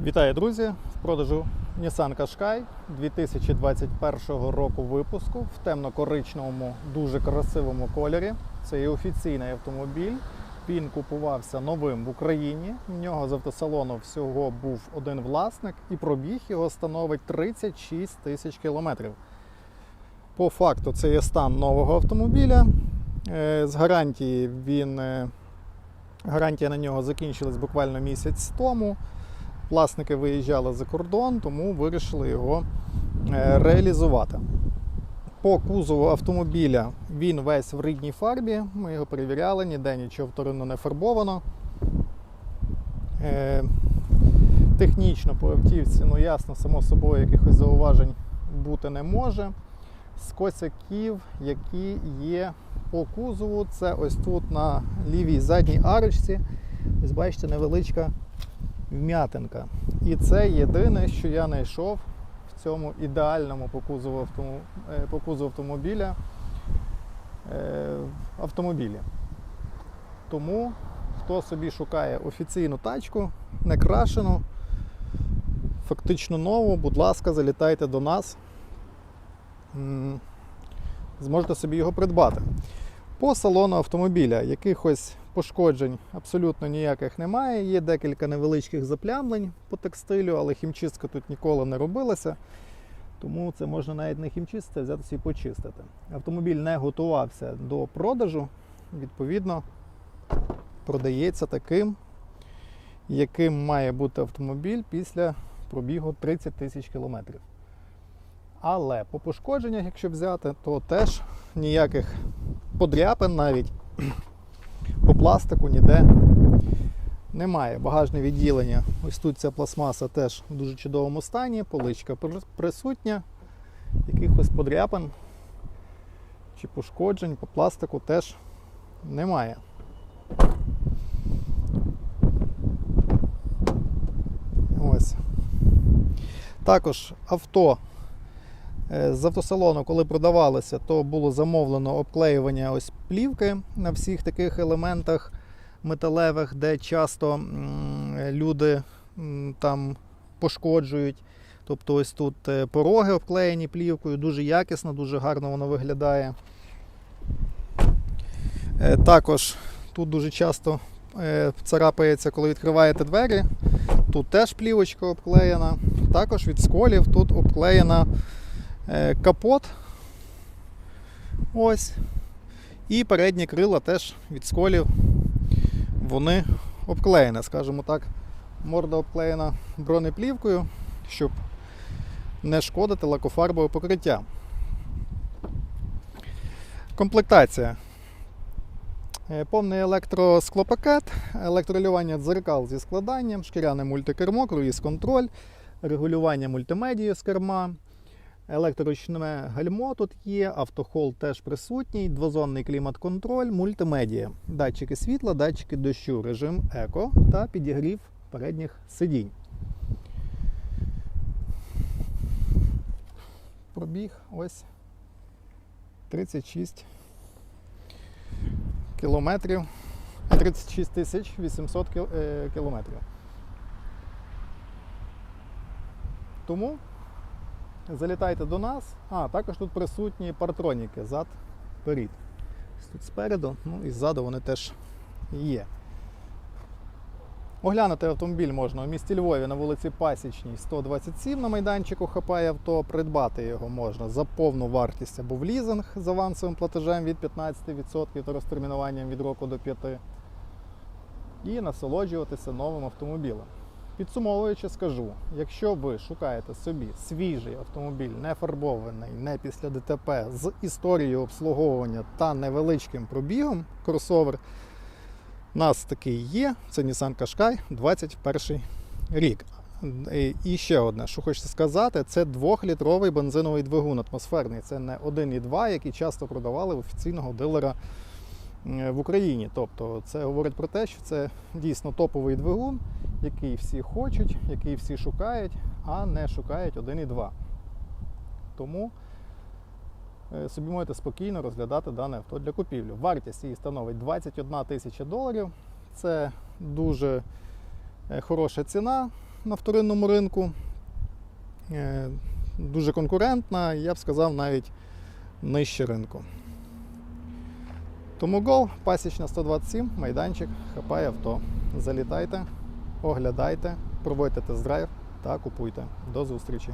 Вітаю, друзі! В продажу Nissan Qashqai 2021 року випуску в темно-коричневому, дуже красивому кольорі. Це є офіційний автомобіль. Він купувався новим в Україні. В нього з автосалону всього був один власник, і пробіг його становить 36 тисяч кілометрів. По факту, це є стан нового автомобіля. Е, З гарантії він е, гарантія на нього закінчилась буквально місяць тому. Власники виїжджали за кордон, тому вирішили його е, реалізувати. По кузову автомобіля він весь в рідній фарбі. Ми його перевіряли, ніде нічого вторинно не фарбовано. Е, Технічно по автівці, ну ясно, само собою, якихось зауважень бути не може. З косяків, які є по кузову, це ось тут на лівій задній арочці. Ось бачите, невеличка вм'ятинка. І це єдине, що я знайшов в цьому ідеальному по кузову, автому, е, по кузову автомобіля е, автомобілі. Тому, хто собі шукає офіційну тачку, не крашену, фактично нову, будь ласка, залітайте до нас. Зможете собі його придбати. По салону автомобіля якихось пошкоджень абсолютно ніяких немає. Є декілька невеличких заплямлень по текстилю, але хімчистка тут ніколи не робилася. Тому це можна навіть не хімчистити, а взятися і почистити. Автомобіль не готувався до продажу, відповідно, продається таким, яким має бути автомобіль після пробігу 30 тисяч кілометрів. Але по пошкодженнях, якщо взяти, то теж ніяких подряпин навіть по пластику ніде немає. Багажне відділення. Ось тут ця пластмаса теж в дуже чудовому стані, поличка присутня, якихось подряпин чи пошкоджень по пластику теж немає. Ось. Також авто З автосалону, коли продавалося, то було замовлено обклеювання ось плівки на всіх таких елементах металевих, де часто люди там пошкоджують. Тобто ось тут е, пороги обклеєні плівкою, дуже якісно, дуже гарно воно виглядає. Е, Також тут дуже часто е, царапається, коли відкриваєте двері. Тут теж плівочка обклеєна. Також від сколів тут обклеєна е, капот. Ось. І передні крила теж від сколів вони обклеєні, скажімо так. Морда обклеєна бронеплівкою, щоб не шкодити лакофарбове покриття. Комплектація. Е, Повний електросклопакет, електролювання дзеркал зі складанням, шкіряне мультикермо, круїз-контроль, регулювання мультимедією з керма, електроручне гальмо тут є, автохол теж присутній, двозонний клімат-контроль, мультимедія, датчики світла, датчики дощу, режим еко та підігрів передніх сидінь. Пробіг ось 36 кілометрів. 36 тисяч 800 е, кілометрів. Тому залітайте до нас. А, також тут присутні партроніки зад перед. Тут спереду, ну і ззаду вони теж є. Оглянути автомобіль можна у місті Львові на вулиці Пасічній 127 на майданчику хапає авто. Придбати його можна за повну вартість або в лізинг з авансовим платежем від 15% та розтермінуванням від року до 5%. і насолоджуватися новим автомобілем. Підсумовуючи, скажу, якщо ви шукаєте собі свіжий автомобіль, не фарбований, не після ДТП, з історією обслуговування та невеличким пробігом, кросовер, у нас такий є, це Nissan Qashqai 21 рік. І- ще одне, що хочеться сказати, це 2-літровий бензиновий двигун атмосферний. Це не 1,2, який часто продавали в офіційного дилера в Україні. Тобто це говорить про те, що це дійсно топовий двигун, який всі хочуть, який всі шукають, а не шукають 1,2. Тому е, собі можете спокійно розглядати дане авто для купівлі. Вартість її становить 21 тисяча доларів. Це дуже е, хороша ціна. на вторинному ринку. Е, Дуже конкурентна, я б сказав, навіть нижче ринку. Тому Go, пасічна 127, майданчик, хапає авто. Залітайте, оглядайте, проводьте тест-драйв та купуйте. До зустрічі!